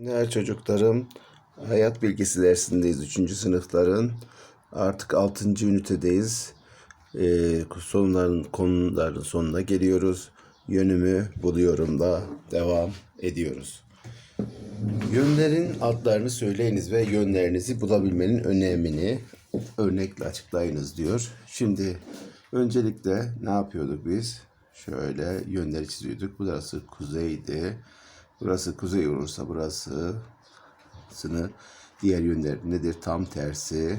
Değerli çocuklarım, hayat bilgisi dersindeyiz. Üçüncü sınıfların artık altıncı ünitedeyiz. Ee, sonların konuların sonuna geliyoruz. Yönümü buluyorum da devam ediyoruz. Yönlerin adlarını söyleyiniz ve yönlerinizi bulabilmenin önemini örnekle açıklayınız diyor. Şimdi öncelikle ne yapıyorduk biz? Şöyle yönleri çiziyorduk. Burası kuzeydi. Burası kuzey olursa burası sını diğer yönler nedir? Tam tersi.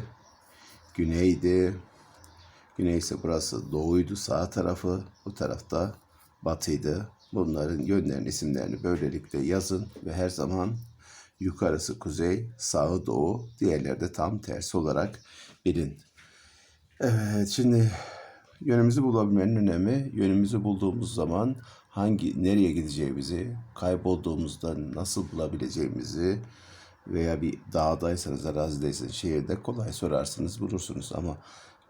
Güneydi. Güney ise burası doğuydu sağ tarafı. Bu tarafta batıydı. Bunların yönlerin isimlerini böylelikle yazın ve her zaman yukarısı kuzey, sağı doğu, diğerleri de tam tersi olarak bilin. Evet, şimdi yönümüzü bulabilmenin önemi, yönümüzü bulduğumuz zaman hangi, nereye gideceğimizi, kaybolduğumuzda nasıl bulabileceğimizi veya bir dağdaysanız, arazideyseniz, şehirde kolay sorarsınız, bulursunuz ama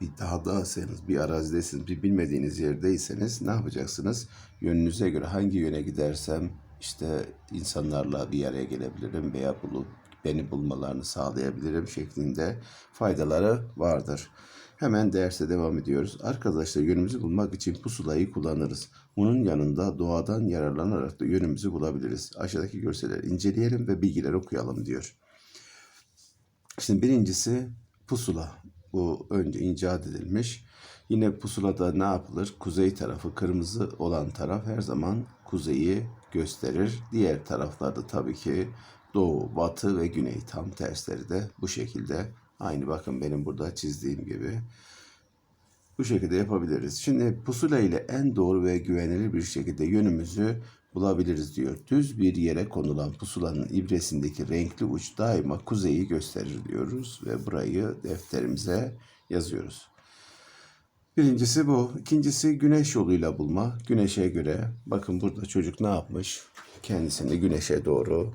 bir dağdaysanız, bir arazidesiniz, bir bilmediğiniz yerdeyseniz ne yapacaksınız? Yönünüze göre hangi yöne gidersem işte insanlarla bir araya gelebilirim veya bulup beni bulmalarını sağlayabilirim şeklinde faydaları vardır. Hemen derse devam ediyoruz. Arkadaşlar yönümüzü bulmak için pusulayı kullanırız. Bunun yanında doğadan yararlanarak da yönümüzü bulabiliriz. Aşağıdaki görselleri inceleyelim ve bilgileri okuyalım diyor. Şimdi birincisi pusula. Bu önce icat edilmiş. Yine pusulada ne yapılır? Kuzey tarafı kırmızı olan taraf her zaman kuzeyi gösterir. Diğer taraflarda tabii ki doğu, batı ve güney tam tersleri de bu şekilde. Aynı bakın benim burada çizdiğim gibi. Bu şekilde yapabiliriz. Şimdi pusula ile en doğru ve güvenilir bir şekilde yönümüzü bulabiliriz diyor. Düz bir yere konulan pusulanın ibresindeki renkli uç daima kuzeyi gösterir diyoruz ve burayı defterimize yazıyoruz. Birincisi bu. İkincisi güneş yoluyla bulma. Güneşe göre bakın burada çocuk ne yapmış? Kendisini güneşe doğru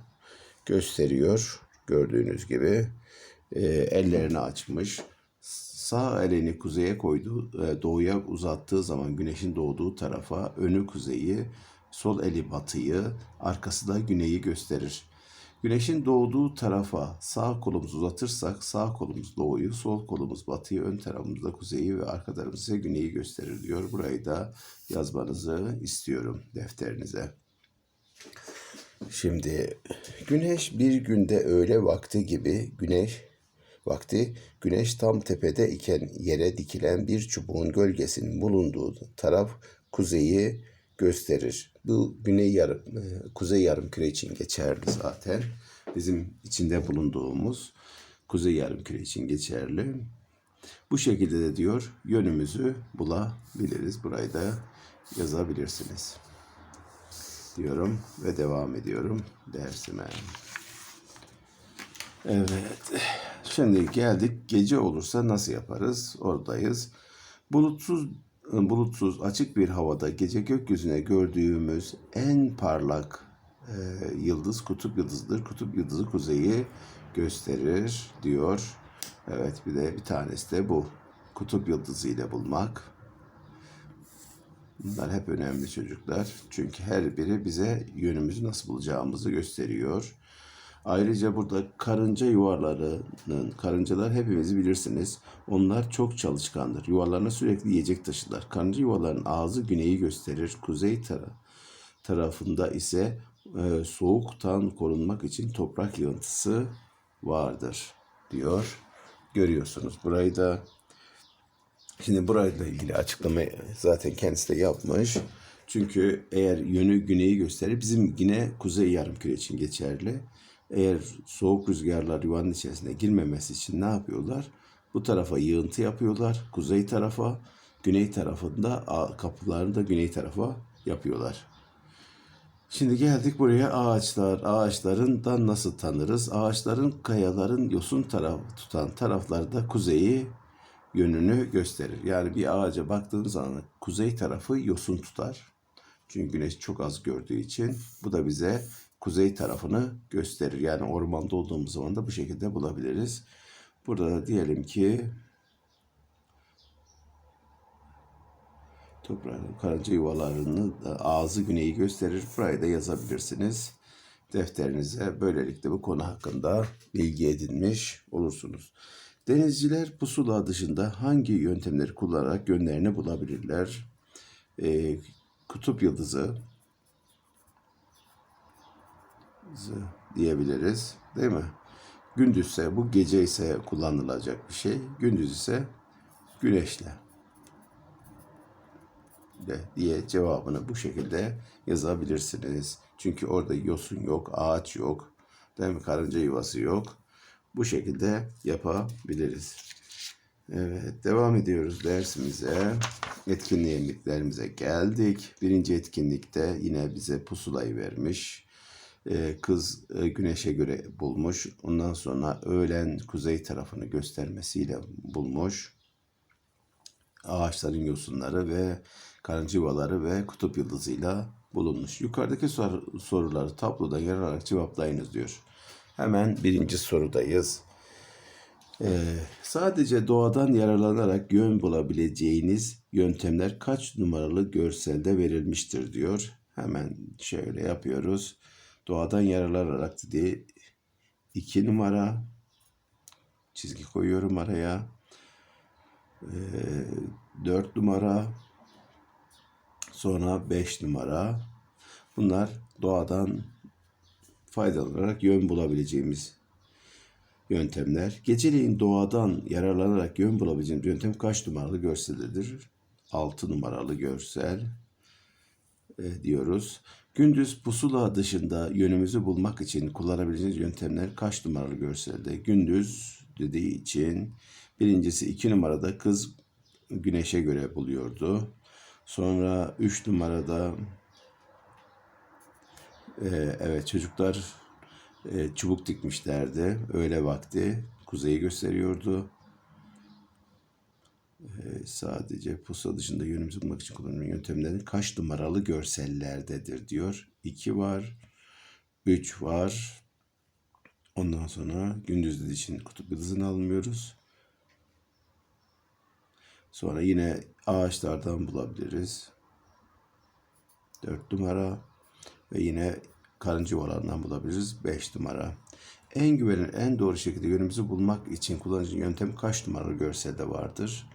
gösteriyor. Gördüğünüz gibi e, ellerini açmış. Sağ elini kuzeye koydu, e, doğuya uzattığı zaman güneşin doğduğu tarafa önü kuzeyi, sol eli batıyı, arkası da güneyi gösterir. Güneşin doğduğu tarafa sağ kolumuzu uzatırsak sağ kolumuz doğuyu, sol kolumuz batıyı, ön tarafımız da kuzeyi ve arka tarafımız ise güneyi gösterir diyor. Burayı da yazmanızı istiyorum defterinize. Şimdi güneş bir günde öğle vakti gibi güneş vakti güneş tam tepede iken yere dikilen bir çubuğun gölgesinin bulunduğu taraf kuzeyi gösterir. Bu güney yarım e, kuzey yarım küre için geçerli zaten. Bizim içinde bulunduğumuz kuzey yarım küre için geçerli. Bu şekilde de diyor yönümüzü bulabiliriz. Burayı da yazabilirsiniz diyorum ve devam ediyorum dersime. Evet. Şimdi geldik gece olursa nasıl yaparız? Oradayız. Bulutsuz bulutsuz açık bir havada gece gökyüzüne gördüğümüz en parlak e, yıldız kutup yıldızıdır. Kutup yıldızı kuzeyi gösterir diyor. Evet bir de bir tanesi de bu. Kutup yıldızı ile bulmak. Bunlar hep önemli çocuklar. Çünkü her biri bize yönümüzü nasıl bulacağımızı gösteriyor. Ayrıca burada karınca yuvarlarının, karıncalar hepimizi bilirsiniz. Onlar çok çalışkandır. Yuvarlarına sürekli yiyecek taşırlar. Karınca yuvalarının ağzı güneyi gösterir. Kuzey tara tarafında ise e, soğuktan korunmak için toprak yığıntısı vardır diyor. Görüyorsunuz burayı da. Şimdi burayla ilgili açıklamayı zaten kendisi de yapmış. Çünkü eğer yönü güneyi gösterir bizim yine kuzey yarımküre için geçerli. Eğer soğuk rüzgarlar yuvanın içerisine girmemesi için ne yapıyorlar? Bu tarafa yığıntı yapıyorlar. Kuzey tarafa, güney tarafında kapılarını da güney tarafa yapıyorlar. Şimdi geldik buraya ağaçlar. Ağaçlarından nasıl tanırız? Ağaçların kayaların yosun taraf tutan tarafları da kuzeyi yönünü gösterir. Yani bir ağaca baktığınız zaman kuzey tarafı yosun tutar. Çünkü güneş çok az gördüğü için bu da bize kuzey tarafını gösterir. Yani ormanda olduğumuz zaman da bu şekilde bulabiliriz. Burada da diyelim ki toprağın karınca yuvalarının ağzı güneyi gösterir. Burayı da yazabilirsiniz. defterinize böylelikle bu konu hakkında bilgi edinmiş olursunuz. Denizciler pusula dışında hangi yöntemleri kullanarak yönlerini bulabilirler? Ee, kutup yıldızı yıldızı diyebiliriz değil mi? Gündüzse bu gece ise kullanılacak bir şey. Gündüz ise güneşle de diye cevabını bu şekilde yazabilirsiniz. Çünkü orada yosun yok, ağaç yok, değil mi? Karınca yuvası yok. Bu şekilde yapabiliriz. Evet, devam ediyoruz dersimize. Etkinliklerimize geldik. Birinci etkinlikte yine bize pusulayı vermiş. Ee, kız e, güneşe göre bulmuş. Ondan sonra öğlen kuzey tarafını göstermesiyle bulmuş ağaçların yosunları ve karınca ve kutup yıldızıyla bulunmuş. Yukarıdaki sor- soruları tabloda yer alarak cevaplayınız diyor. Hemen birinci sorudayız. Ee, sadece doğadan yararlanarak yön bulabileceğiniz yöntemler kaç numaralı görselde verilmiştir diyor. Hemen şöyle yapıyoruz. Doğadan yararlanarak diye iki numara çizgi koyuyorum araya. 4 numara, sonra 5 numara. Bunlar doğadan faydalanarak yön bulabileceğimiz yöntemler. Geceleyin doğadan yararlanarak yön bulabileceğimiz yöntem kaç numaralı görseldedir? 6 numaralı görsel e, diyoruz. Gündüz pusula dışında yönümüzü bulmak için kullanabileceğiniz yöntemler kaç numaralı görselde? Gündüz dediği için birincisi 2 numarada kız güneşe göre buluyordu. Sonra 3 numarada e, evet çocuklar e, çubuk dikmişlerdi. Öğle vakti kuzeyi gösteriyordu. E, sadece pusula dışında yönümüzü bulmak için kullanılan yöntemlerin kaç numaralı görsellerdedir diyor. 2 var. 3 var. Ondan sonra gündüz için kutup yıldızını almıyoruz. Sonra yine ağaçlardan bulabiliriz. 4 numara ve yine karınca yuvalarından bulabiliriz. 5 numara. En güvenilir, en doğru şekilde yönümüzü bulmak için kullanıcı yöntem kaç numaralı görselde vardır?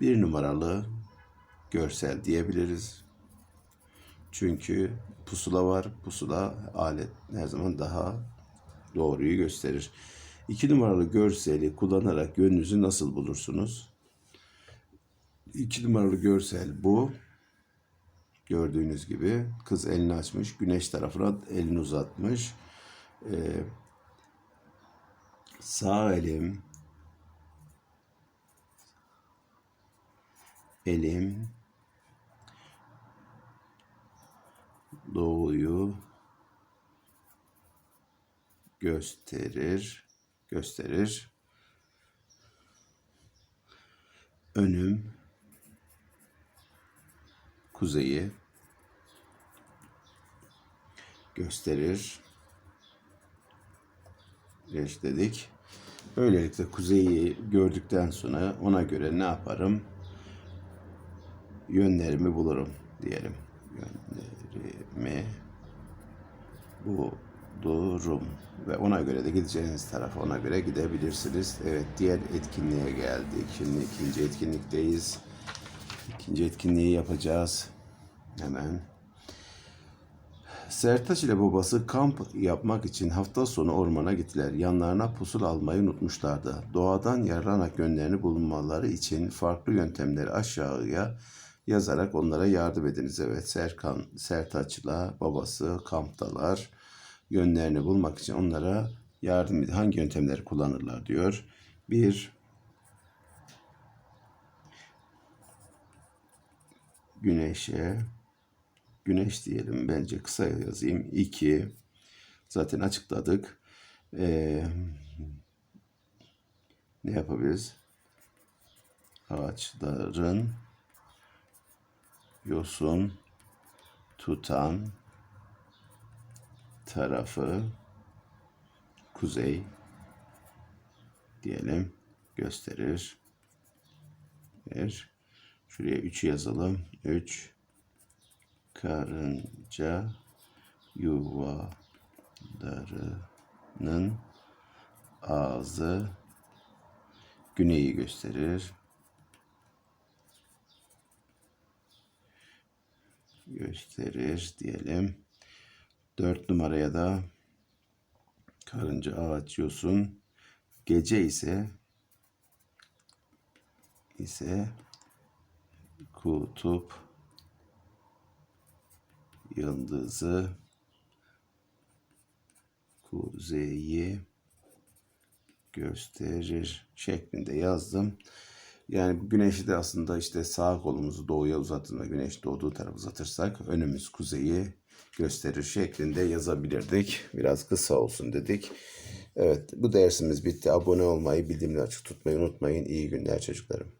1 numaralı görsel diyebiliriz. Çünkü pusula var. Pusula alet her zaman daha doğruyu gösterir. 2 numaralı görseli kullanarak yönünüzü nasıl bulursunuz? 2 numaralı görsel bu. Gördüğünüz gibi kız elini açmış, güneş tarafına elini uzatmış. Ee, sağ elim elim doğuyu gösterir gösterir önüm kuzeyi gösterir dedik. Böylelikle kuzeyi gördükten sonra ona göre ne yaparım? Yönlerimi bulurum diyelim. Yönlerimi bulurum ve ona göre de gideceğiniz tarafa ona göre gidebilirsiniz. Evet diğer etkinliğe geldik. Şimdi ikinci etkinlikteyiz. İkinci etkinliği yapacağız. Hemen. Sertaç ile babası kamp yapmak için hafta sonu ormana gittiler. Yanlarına pusul almayı unutmuşlardı. Doğadan yararlanarak yönlerini bulmaları için farklı yöntemleri aşağıya yazarak onlara yardım ediniz. Evet Serkan, Sertaç'la babası kamptalar. Yönlerini bulmak için onlara yardım edin. Hangi yöntemleri kullanırlar diyor. Bir, güneşe güneş diyelim bence kısa yazayım 2 zaten açıkladık ee, ne yapabiliriz ağaçların yosun tutan tarafı kuzey diyelim gösterir. Bir. Şuraya 3 yazalım. 3 karınca yuvaları Darı'nın ağzı güneyi gösterir. Gösterir diyelim. Dört numaraya da karınca ağaç yosun. Gece ise ise kutup yıldızı kuzeyi gösterir şeklinde yazdım. Yani güneşi de aslında işte sağ kolumuzu doğuya uzattığında güneş doğduğu tarafı uzatırsak önümüz kuzeyi gösterir şeklinde yazabilirdik. Biraz kısa olsun dedik. Evet bu dersimiz bitti. Abone olmayı, bildirimleri açık tutmayı unutmayın. İyi günler çocuklarım.